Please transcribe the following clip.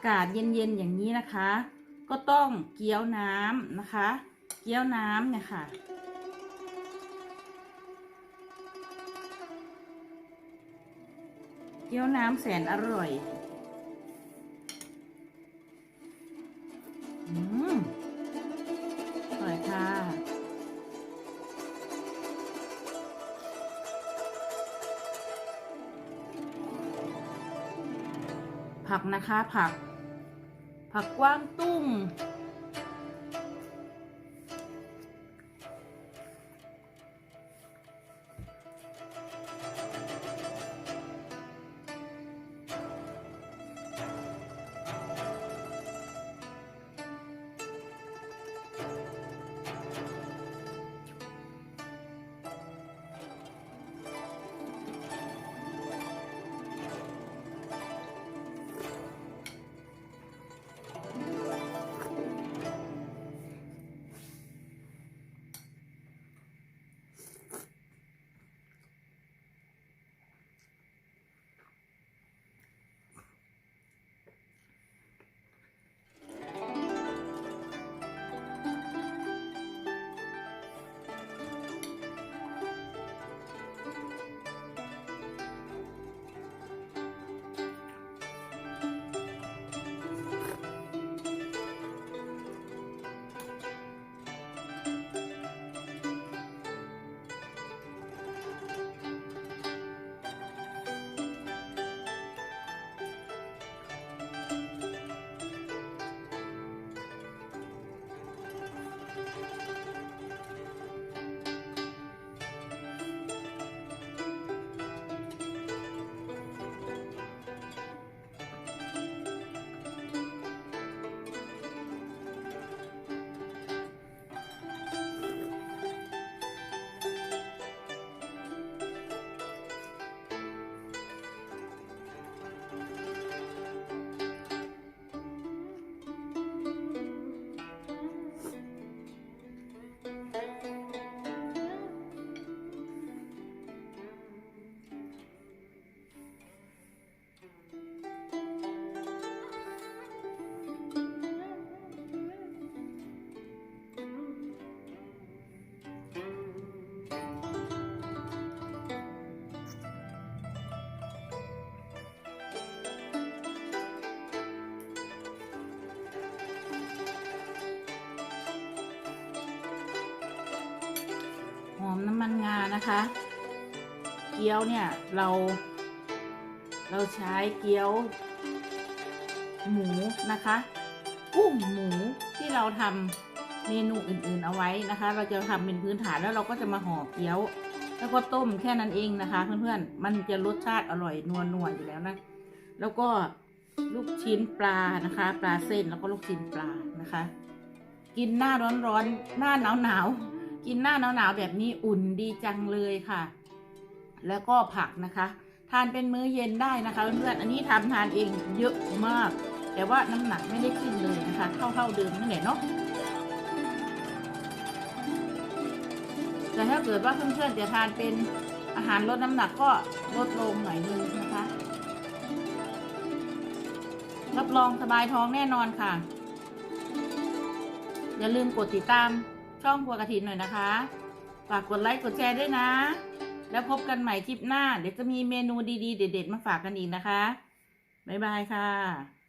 ากาศเย็นๆอย่างนี้นะคะ ก็ต้องเกี๊ยวน้ำนะคะ เกี๊ยวน้ำเนี่ยค่ะ เกี๊ยวน้ำแสนอร่อยอืมอร่อยค่ะผักนะคะผัก ผักกว้างตุ้ง น้ำมันงานะคะ เกี๊ยวเนี่ยเรา เราใช้เกี๊ยว หมูนะคะกุ้งหมูที่เราทำเมนูอื่นๆเอาไว้นะคะ เราจะทำเป็นพื้นฐานแล้วเราก็จะมาห่อเกี๊ยว แล้วก็ต้มแค่นั้นเองนะคะ เพื่อนๆมันจะรสชาติอร่อยนัวๆอยู่แล้วนะ แล้วก็ลูกชิ้นปลานะคะ ปลาเส้นแล้วก็ลูกชิ้นปลานะคะ กินหน้าร้อนๆหน้าหนาวๆ กินหน้าหนาวๆแบบนี้อุ่นดีจังเลยค่ะ แล้วก็ผักนะคะ ทานเป็นมื้อเย็นได้นะคะเพื่อนๆอันนี้ทำทานเองเยอะมาก แต่ว่าน้ำหนักไม่ได้ขึ้นเลยนะคะเท่าเท่าๆเดิมนั่นแหละเนาะแต่ถ้าเกิดว่าเพื่อนๆจะทานเป็นอาหารลดน้ำหนักก็ลดลงหน่อยนึงนะคะรับรองสบายท้องแน่นอนค่ะ อย่าลืมกดติดตาม ช่องครัวกระถินหน่อยนะคะ ฝากกดไลค์กดแชร์ด้วยนะ แล้วพบกันใหม่คลิปหน้า เดี๋ยวจะมีเมนูดีๆ เด็ดๆ มาฝากกันอีกนะคะ บ๊ายบายค่ะ